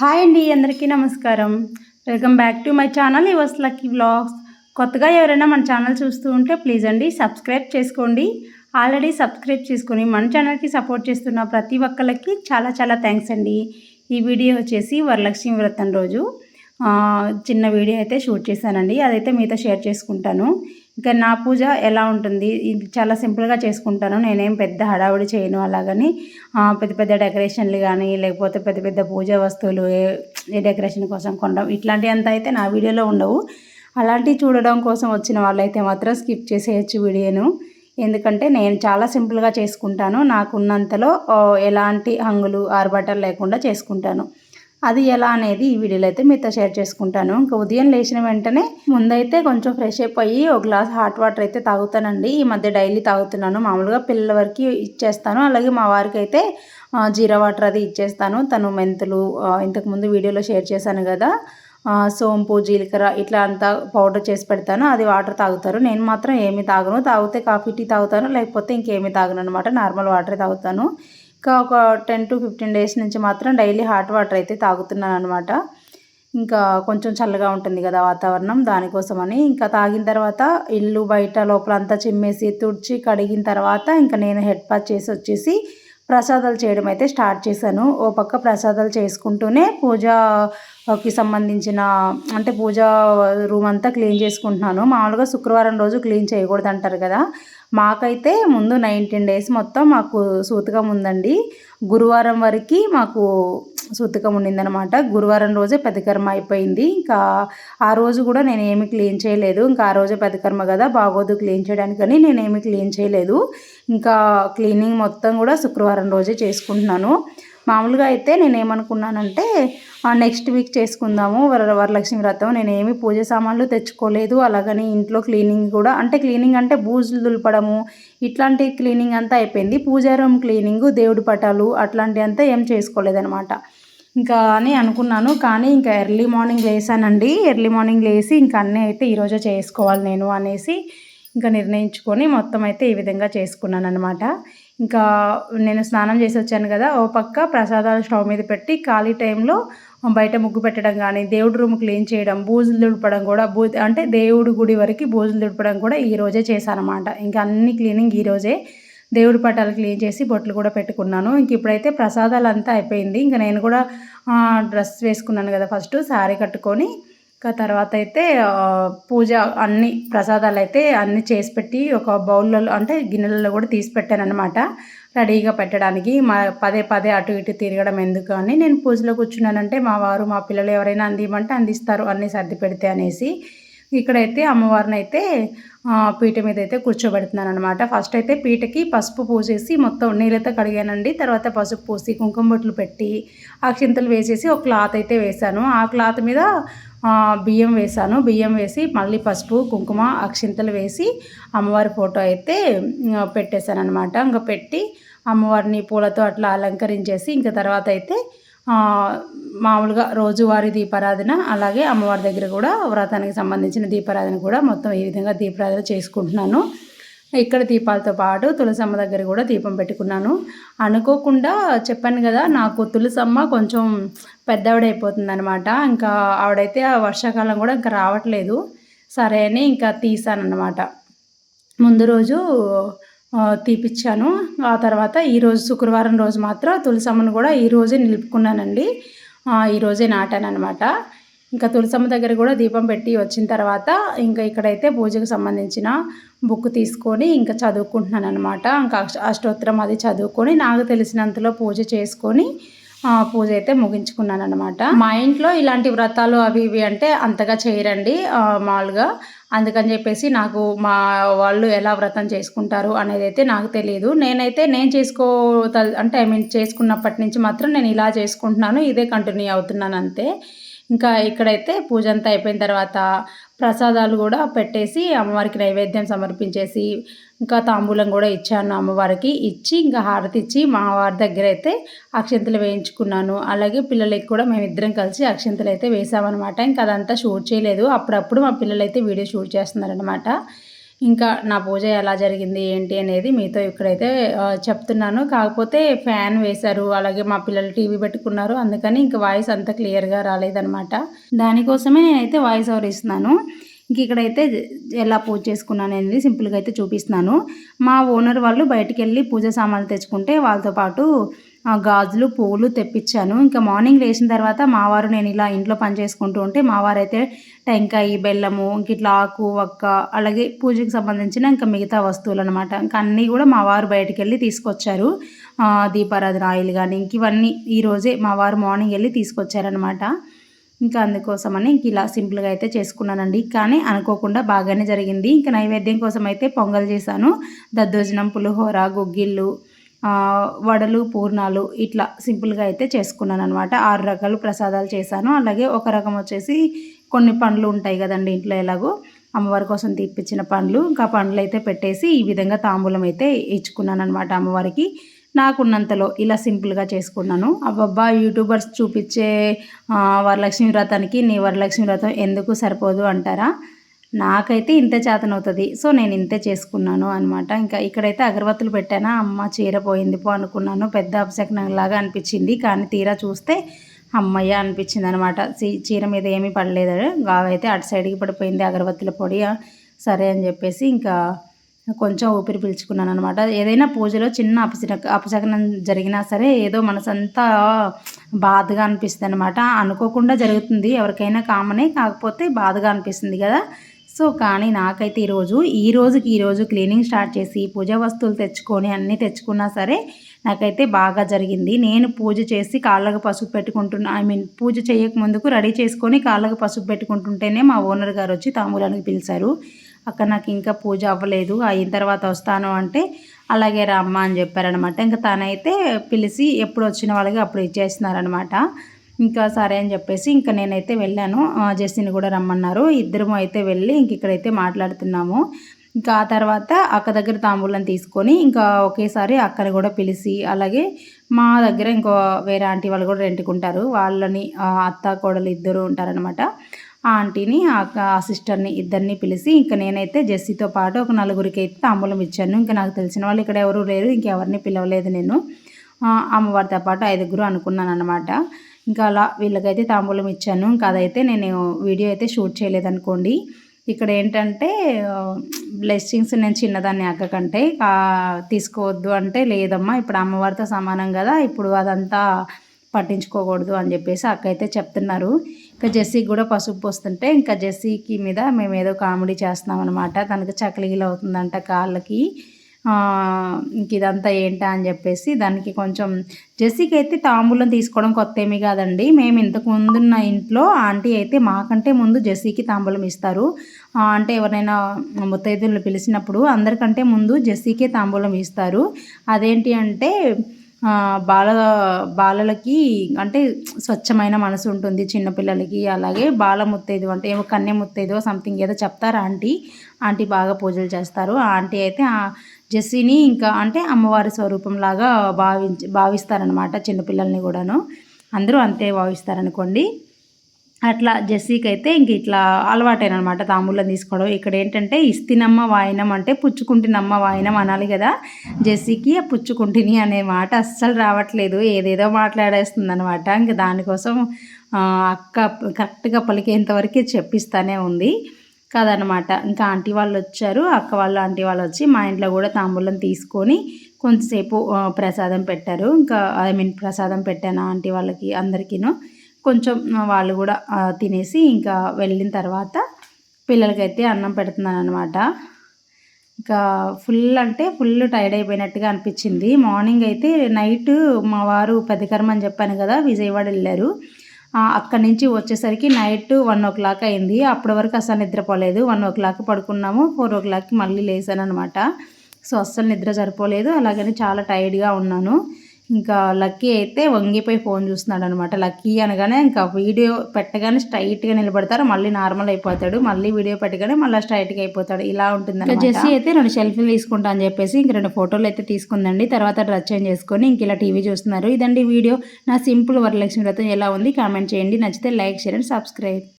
Hi అండి అందరికీ నమస్కారం. Welcome back to my channel yours lucky vlogs. కొత్తగా ఎవరైనా మన ఛానల్ చూస్తూ ఉంటే ప్లీజ్ అండి సబ్స్క్రైబ్ చేసుకోండి. ఆల్రెడీ సబ్స్క్రైబ్ చేసుకొని మన ఛానల్కి సపోర్ట్ చేస్తున్న ప్రతి ఒక్కరికి చాలా చాలా థ్యాంక్స్ అండి. ఈ వీడియో వచ్చేసి వరలక్ష్మి వ్రతం రోజు. చిన్న వీడియో అయితే షూట్ చేశానండి. అదైతే మీతో షేర్ చేసుకుంటాను. ఇంకా నా పూజ ఎలా ఉంటుంది? ఇది చాలా సింపుల్గా చేసుకుంటాను. నేనేం పెద్ద హడావుడి చేయను అలాగని పెద్ద పెద్ద డెకరేషన్లు కానీ లేకపోతే పెద్ద పెద్ద పూజ వస్తువులు ఏ ఏ డెకరేషన్ కోసం కొనడం ఇట్లాంటి అంత అయితే నా వీడియోలో ఉండవు. అలాంటివి చూడడం కోసం వచ్చిన వాళ్ళైతే మాత్రం స్కిప్ చేసేయచ్చు వీడియోను. ఎందుకంటే నేను చాలా సింపుల్గా చేసుకుంటాను. నాకున్నంతలో ఎలాంటి హంగులు ఆర్భాటాలు లేకుండా చేసుకుంటాను. అది ఎలా అనేది ఈ వీడియోలో అయితే మీతో షేర్ చేసుకుంటాను. ఇంకా ఉదయం లేచిన వెంటనే ముందైతే కొంచెం ఫ్రెష్ అయిపోయి ఒక గ్లాస్ హాట్ వాటర్ అయితే తాగుతానండి. ఈ మధ్య డైలీ తాగుతున్నాను. మామూలుగా పిల్లల వరకు ఇచ్చేస్తాను. అలాగే మా వారికి అయితే జీరా వాటర్ అది ఇచ్చేస్తాను. తను మెంతులు ఇంతకుముందు వీడియోలో షేర్ చేశాను కదా. సోంపు జీలకర్ర ఇట్లా అంతా పౌడర్ చేసి పెడతాను. అది వాటర్ తాగుతారు. నేను మాత్రం ఏమి తాగను. తాగితే కాఫీ టీ తాగుతాను. లేకపోతే ఇంకేమీ తాగను అనమాట నార్మల్ వాటర్ తాగుతాను. ఇంకా ఒక టెన్ టు ఫిఫ్టీన్ డేస్ నుంచి మాత్రం డైలీ హాట్ వాటర్ అయితే తాగుతున్నాను అనమాట ఇంకా కొంచెం చల్లగా ఉంటుంది కదా వాతావరణం దానికోసమని. ఇంకా తాగిన తర్వాత ఇల్లు బయట లోపల అంతా చిమ్మేసి తుడిచి కడిగిన తర్వాత ఇంకా నేను హెడ్ పాచ్ చేసి వచ్చేసి ప్రసాదాలు చేయడం అయితే స్టార్ట్ చేశాను. ఓ పక్క ప్రసాదాలు చేసుకుంటూనే పూజకి సంబంధించిన అంటే పూజ రూమ్ అంతా క్లీన్ చేసుకుంటున్నాను. మామూలుగా శుక్రవారం రోజు క్లీన్ చేయకూడదు అంటారు కదా. మాకైతే ముందు నైన్టీన్ డేస్ మొత్తం మాకు సూతకం ఉందండి. గురువారం వరకు మాకు సూతకం ఉండిందనమాట గురువారం రోజే పెదకర్మ అయిపోయింది. ఇంకా ఆ రోజు కూడా నేను ఏమి క్లీన్ చేయలేదు. ఇంకా ఆ రోజే పెదకర్మ కదా బాగోదు క్లీన్ చేయడానికని నేను ఏమి క్లీన్ చేయలేదు. ఇంకా క్లీనింగ్ మొత్తం కూడా శుక్రవారం రోజే చేసుకుంటున్నాను. మామూలుగా అయితే నేను ఏమనుకున్నానంటే నెక్స్ట్ వీక్ చేసుకుందాము వర వరలక్ష్మి వ్రతం నేను ఏమి పూజ సామాన్లు తెచ్చుకోలేదు అలాగని ఇంట్లో క్లీనింగ్ కూడా అంటే క్లీనింగ్ అంటే బూజులు దులపడము ఇట్లాంటి క్లీనింగ్ అంతా అయిపోయింది. పూజారం క్లీనింగ్ దేవుడి పటాలు అట్లాంటి అంతా ఏం చేసుకోలేదనమాట ఇంకా అని అనుకున్నాను కానీ ఇంకా ఎర్లీ మార్నింగ్ లేసానండి. ఎర్లీ మార్నింగ్ లేసి ఇంకా అన్నీ అయితే ఈరోజే చేసుకోవాలి నేను అనేసి ఇంకా నిర్ణయించుకొని మొత్తం అయితే ఈ విధంగా చేసుకున్నాను అనమాట ఇంకా నేను స్నానం చేసి వచ్చాను కదా ఓ పక్క ప్రసాదాలు స్టవ్ మీద పెట్టి ఖాళీ టైంలో బయట ముగ్గు పెట్టడం కానీ దేవుడి రూమ్ క్లీన్ చేయడం బూజులు దుడపడం కూడా బూ అంటే దేవుడి గుడి వరకు బూజులు దుడపడం కూడా ఈ రోజే చేశానమాట. ఇంకా అన్ని క్లీనింగ్ ఈ రోజే దేవుడి పటాలు క్లీన్ చేసి బొట్లు కూడా పెట్టుకున్నాను. ఇంక ఇప్పుడైతే ప్రసాదాలు అంతా అయిపోయింది. ఇంకా నేను కూడా డ్రెస్ వేసుకున్నాను కదా ఫస్ట్ శారీ కట్టుకొని. ఇంకా తర్వాత అయితే పూజ అన్ని ప్రసాదాలు అయితే అన్ని చేసి పెట్టి ఒక బౌల్లో అంటే గిన్నెలలో కూడా తీసి పెట్టాను అనమాట రెడీగా పెట్టడానికి మా పదే పదే అటు ఇటు తిరగడం ఎందుకు అని నేను పూజలో కూర్చున్నానంటే మా వారు మా పిల్లలు ఎవరైనా అందిమంటే అందిస్తారు అన్నీ సర్ది పెడితే అనేసి. ఇక్కడైతే అమ్మవారిని అయితే పీట మీద అయితే కూర్చోబెడుతున్నాను అనమాట ఫస్ట్ అయితే పీటకి పసుపు పూసేసి మొత్తం నీళ్ళతో కడిగానండి. తర్వాత పసుపు పూసి కుంకుమ బొట్లు పెట్టి అక్షింతలు వేసేసి ఒక క్లాత్ అయితే వేశాను. ఆ క్లాత్ మీద బియ్యం వేశాను. బియ్యం వేసి మళ్ళీ పసుపు కుంకుమ అక్షింతలు వేసి అమ్మవారి ఫోటో అయితే పెట్టేశాను అనమాట ఇంకా పెట్టి అమ్మవారిని పూలతో అట్లా అలంకరించేసి ఇంకా తర్వాత అయితే మామూలుగా రోజువారీ దీపారాధన అలాగే అమ్మవారి దగ్గర కూడా వ్రతానికి సంబంధించిన దీపారాధన కూడా మొత్తం ఈ విధంగా దీపారాధన చేసుకుంటున్నాను. ఇక్కడ దీపాలతో పాటు తులసమ్మ దగ్గర కూడా దీపం పెట్టుకున్నాను. అనుకోకుండా చెప్పాను కదా నాకు తులసమ్మ కొంచెం పెద్దవిడైపోతుంది అనమాట ఇంకా ఆవిడైతే ఆ వర్షాకాలం కూడా ఇంకా రావట్లేదు. సరే అని ఇంకా తీసానమాట ముందు రోజు తీపిచ్చాను. ఆ తర్వాత ఈరోజు శుక్రవారం రోజు మాత్రం తులసమ్మను కూడా ఈరోజే నిలుపుకున్నానండి. ఈరోజే నాటాను అనమాట ఇంకా తులసమ్మ దగ్గర కూడా దీపం పెట్టి వచ్చిన తర్వాత ఇంకా ఇక్కడైతే పూజకు సంబంధించిన బుక్ తీసుకొని ఇంకా చదువుకుంటున్నాను అనమాట ఇంకా అష్టోత్తరం అది చదువుకొని నాకు తెలిసినంతలో పూజ చేసుకొని పూజ అయితే ముగించుకున్నాను అనమాట మా ఇంట్లో ఇలాంటి వ్రతాలు అవి ఇవి అంటే అంతగా చేయరండి మామూలుగా. అందుకని చెప్పేసి నాకు మా వాళ్ళు ఎలా వ్రతం చేసుకుంటారు అనేది అయితే నాకు తెలియదు. నేనైతే నేను చేసుకో అంటే ఐ మీన్ చేసుకున్నప్పటి నుంచి మాత్రం నేను ఇలా చేసుకుంటున్నాను ఇదే కంటిన్యూ అవుతున్నాను అంతే. ఇంకా ఇక్కడైతే పూజ అంతా అయిపోయిన తర్వాత ప్రసాదాలు కూడా పెట్టేసి అమ్మవారికి నైవేద్యం సమర్పించేసి ఇంకా తాంబూలం కూడా ఇచ్చాను అమ్మవారికి. ఇచ్చి ఇంకా హారతి ఇచ్చి మా వారి దగ్గర అయితే అక్షంతలు వేయించుకున్నాను. అలాగే పిల్లలకి కూడా మేమిద్దరం కలిసి అక్షంతలు అయితే వేసామన్నమాట. ఇంకా అదంతా షూట్ చేయలేదు. అప్పుడప్పుడు మా పిల్లలైతే వీడియో షూట్ చేస్తున్నారనమాట ఇంకా నా పూజ ఎలా జరిగింది ఏంటి అనేది మీతో ఇక్కడైతే చెప్తున్నాను. కాకపోతే ఫ్యాన్ వేశారు అలాగే మా పిల్లలు టీవీ పెట్టుకున్నారు. అందుకని ఇంకా వాయిస్ అంత క్లియర్గా రాలేదనమాట దానికోసమే నేనైతే వాయిస్ ఓవర్ ఇస్తున్నాను. ఇంక ఇక్కడైతే ఎలా పూజ చేసుకున్నాను అనేది సింపుల్గా అయితే చూపిస్తున్నాను. మా ఓనర్ వాళ్ళు బయటికి వెళ్ళి పూజ సామాన్లు తెచ్చుకుంటే వాళ్ళతో పాటు గాజులు పూలు తెప్పించాను. ఇంకా మార్నింగ్ లేచిన తర్వాత మావారు నేను ఇలా ఇంట్లో పని చేసుకుంటూ ఉంటే మావారు అయితే టెంకాయ బెల్లము ఇంక ఇట్లా ఆకు ఒక్క అలాగే పూజకి సంబంధించిన ఇంకా మిగతా వస్తువులు అనమాట ఇంకా అన్నీ కూడా మా వారు వెళ్ళి తీసుకొచ్చారు. దీపారాధన ఆయిల్ కానీ ఇంక ఇవన్నీ ఈరోజే మా వారు మార్నింగ్ వెళ్ళి తీసుకొచ్చారనమాట. ఇంకా అందుకోసమని ఇంక ఇలా సింపుల్గా అయితే చేసుకున్నానండి. కానీ అనుకోకుండా బాగానే జరిగింది. ఇంకా నైవేద్యం కోసం అయితే పొంగల్ చేశాను. దద్దోజనం పులిహోర గుగ్గిళ్ళు వడలు పూర్ణాలు ఇట్లా సింపుల్గా అయితే చేసుకున్నాను అనమాట ఆరు రకాలు ప్రసాదాలు చేశాను. అలాగే ఒక రకం వచ్చేసి కొన్ని పండ్లు ఉంటాయి కదండి ఇంట్లో ఎలాగో. అమ్మవారి కోసం తీపిచ్చిన పండ్లు. ఇంకా పండ్లు అయితే పెట్టేసి ఈ విధంగా తాంబూలం అయితే ఇచ్చుకున్నాను అనమాట అమ్మవారికి. నాకున్నంతలో ఇలా సింపుల్గా చేసుకున్నాను. అబ్బబ్బా యూట్యూబర్స్ చూపించే వరలక్ష్మి వ్రతానికి నీ వరలక్ష్మి వ్రతం ఎందుకు సరిపోదు అంటారా? నాకైతే ఇంతే చేతనవుతుంది. సో నేను ఇంతే చేసుకున్నాను అనమాట ఇంకా ఇక్కడైతే అగరబత్తులు పెట్టానా అమ్మ చీర పోయింది పో అనుకున్నాను. పెద్ద అపశకనంలాగా అనిపించింది. కానీ తీరా చూస్తే అమ్మయ్య అనిపించింది అనమాట చీర మీద ఏమీ పడలేదు. గావైతే అటు సైడ్కి పడిపోయింది అగరబత్తుల పొడి. సరే అని చెప్పేసి ఇంకా కొంచెం ఊపిరి పీల్చుకున్నాను అనమాట ఏదైనా పూజలో చిన్న అపశన అపశకనం జరిగినా సరే ఏదో మనసంతా బాధగా అనిపిస్తుంది అనమాట అనుకోకుండా జరుగుతుంది. ఎవరికైనా కామనే కాకపోతే బాధగా అనిపిస్తుంది కదా. సో కానీ నాకైతే ఈరోజు ఈ రోజుకి ఈరోజు క్లీనింగ్ స్టార్ట్ చేసి పూజ వస్తువులు తెచ్చుకొని అన్నీ తెచ్చుకున్నా సరే నాకైతే బాగా జరిగింది. నేను పూజ చేసి కాళ్ళకు పసుపు పెట్టుకుంటున్నా ఐ మీన్ పూజ చేయక ముందుకు రెడీ చేసుకొని కాళ్ళకు పసుపు పెట్టుకుంటుంటేనే మా ఓనర్ గారు వచ్చి తాంబూలానికి పిలిచారు. అక్కడ నాకు ఇంకా పూజ అవ్వలేదు అయిన తర్వాత వస్తాను అంటే అలాగే రమ్మ అని చెప్పారనమాట ఇంకా తనైతే పిలిచి ఎప్పుడు వచ్చిన వాళ్ళకి అప్పుడు ఇచ్చేస్తున్నారనమాట ఇంకా సరే అని చెప్పేసి ఇంకా నేనైతే వెళ్ళాను. జెస్సీని కూడా రమ్మన్నారు. ఇద్దరము అయితే వెళ్ళి ఇంక ఇక్కడైతే మాట్లాడుతున్నాము. ఇంకా ఆ తర్వాత అక్క దగ్గర తాంబూలం తీసుకొని ఇంకా ఒకేసారి అక్కని కూడా పిలిచి అలాగే మా దగ్గర ఇంకో వేరే ఆంటీ వాళ్ళు కూడా రెంట్కుంటారు. వాళ్ళని అత్త కోడలు ఇద్దరు ఉంటారనమాట ఆ ఆంటీని ఆ సిస్టర్ని ఇద్దరిని పిలిచి ఇంకా నేనైతే జెస్సీతో పాటు ఒక నలుగురికి అయితే తాంబూలం ఇచ్చాను. ఇంకా నాకు తెలిసిన వాళ్ళు ఇక్కడ ఎవరు లేరు. ఇంకెవరిని పిలవలేదు నేను. అమ్మవారితో పాటు ఐదుగురు అనుకున్నాను అనమాట ఇంకా అలా వీళ్ళకైతే తాంబూలం ఇచ్చాను. ఇంకా అదైతే నేను వీడియో అయితే షూట్ చేయలేదనుకోండి. ఇక్కడ ఏంటంటే బ్లెస్సింగ్స్ నేను చిన్నదాన్ని అక్కకంటే తీసుకోవద్దు అంటే లేదమ్మా ఇప్పుడు అమ్మవారితో సమానం కదా ఇప్పుడు అదంతా పట్టించుకోకూడదు అని చెప్పేసి అక్క అయితే చెప్తున్నారు. ఇంకా జెస్సీకి కూడా పసుపు పోస్తుంటే ఇంకా జెస్సీకి మీద మేము ఏదో కామెడీ చేస్తున్నాం అనమాట తనకు చకలిగిలు అవుతుందంట కాళ్ళకి. ఇంక ఇదంతా ఏంటా అని చెప్పేసి దానికి కొంచెం జెస్సీకి అయితే తాంబూలం తీసుకోవడం కొత్త ఏమీ కాదండి. మేము ఇంతకు ముందున్న ఇంట్లో ఆంటీ అయితే మాకంటే ముందు జెస్సీకి తాంబూలం ఇస్తారు. అంటే ఎవరైనా ముత్తైదులు పిలిచినప్పుడు అందరికంటే ముందు జెస్సీకే తాంబూలం ఇస్తారు. అదేంటి అంటే బాల బాలలకి అంటే స్వచ్ఛమైన మనసు ఉంటుంది చిన్నపిల్లలకి అలాగే బాల ముత్తైదు అంటే ఏమో కన్య ముత్తైదు సంథింగ్ ఏదో చెప్తారు ఆంటీ. ఆంటీ బాగా పూజలు చేస్తారు. ఆ ఆంటీ అయితే జెస్సీని ఇంకా అంటే అమ్మవారి స్వరూపంలాగా భావించి భావిస్తారనమాట చిన్నపిల్లల్ని కూడాను. అందరూ అంతే భావిస్తారనుకోండి. అట్లా జెస్సీకి అయితే ఇంక ఇట్లా అలవాటైనమాట తాంబూలం తీసుకోవడం. ఇక్కడ ఏంటంటే ఇస్తినమ్మ వాయినం అంటే పుచ్చుకుంటినమ్మ వాయినం అనాలి కదా. జెస్సీకి పుచ్చుకుంటిని అనే మాట అస్సలు రావట్లేదు. ఏదేదో మాట్లాడేస్తుంది అనమాట ఇంక దానికోసం అక్క కరెక్ట్గా పలికేంతవరకే చెప్పిస్తానే ఉంది. కదనమాట ఇంకా ఆంటీ వాళ్ళు వచ్చారు అక్క వాళ్ళు ఆంటీ వాళ్ళు వచ్చి మా ఇంట్లో కూడా తాంబూలం తీసుకొని కొంతసేపు ప్రసాదం పెట్టారు. ఇంకా ఐ మీన్ ప్రసాదం పెట్టాను ఆంటీ వాళ్ళకి అందరికీను. కొంచెం వాళ్ళు కూడా తినేసి ఇంకా వెళ్ళిన తర్వాత పిల్లలకైతే అన్నం పెడుతున్నాను అనమాట ఇంకా ఫుల్ అంటే ఫుల్ టైర్డ్ అయిపోయినట్టుగా అనిపించింది. మార్నింగ్ అయితే నైట్ మా వారు పెద్దకర్మ అని చెప్పాను కదా విజయవాడ వెళ్ళారు. అక్కడి నుంచి వచ్చేసరికి నైట్ వన్ ఓ క్లాక్ అయింది. అప్పటి వరకు అసలు నిద్రపోలేదు. వన్ ఓ క్లాక్ పడుకున్నాము. ఫోర్ ఓ క్లాక్కి మళ్ళీ లేసాను అనమాట సో అస్సలు నిద్ర సరిపోలేదు. అలాగని చాలా టైర్డ్గా ఉన్నాను. ఇంకా లక్కీ అయితే వంగిపోయి ఫోన్ చూస్తున్నాడు అనమాట లక్కీ అనగానే ఇంకా వీడియో పెట్టగానే స్ట్రైట్గా నిలబడతారు. మళ్ళీ నార్మల్ అయిపోతాడు. మళ్ళీ వీడియో పెట్టగానే మళ్ళీ స్ట్రైట్గా అయిపోతాడు. ఇలా ఉంటుంది జెస్సీ అయితే రెండు సెల్ఫీలు తీసుకుంటా అని చెప్పేసి ఇంక రెండు ఫోటోలు అయితే తీసుకుందండి. తర్వాత డ్రెస్ చేంజ్ చేసుకొని ఇంక ఇలా టీవీ చూస్తున్నారు. ఇదండి వీడియో. నా సింపుల్ వరలక్ష్మి వ్రతం ఎలా ఉంది కామెంట్ చేయండి. నచ్చితే లైక్ షేర్ అండ్ సబ్స్క్రైబ్.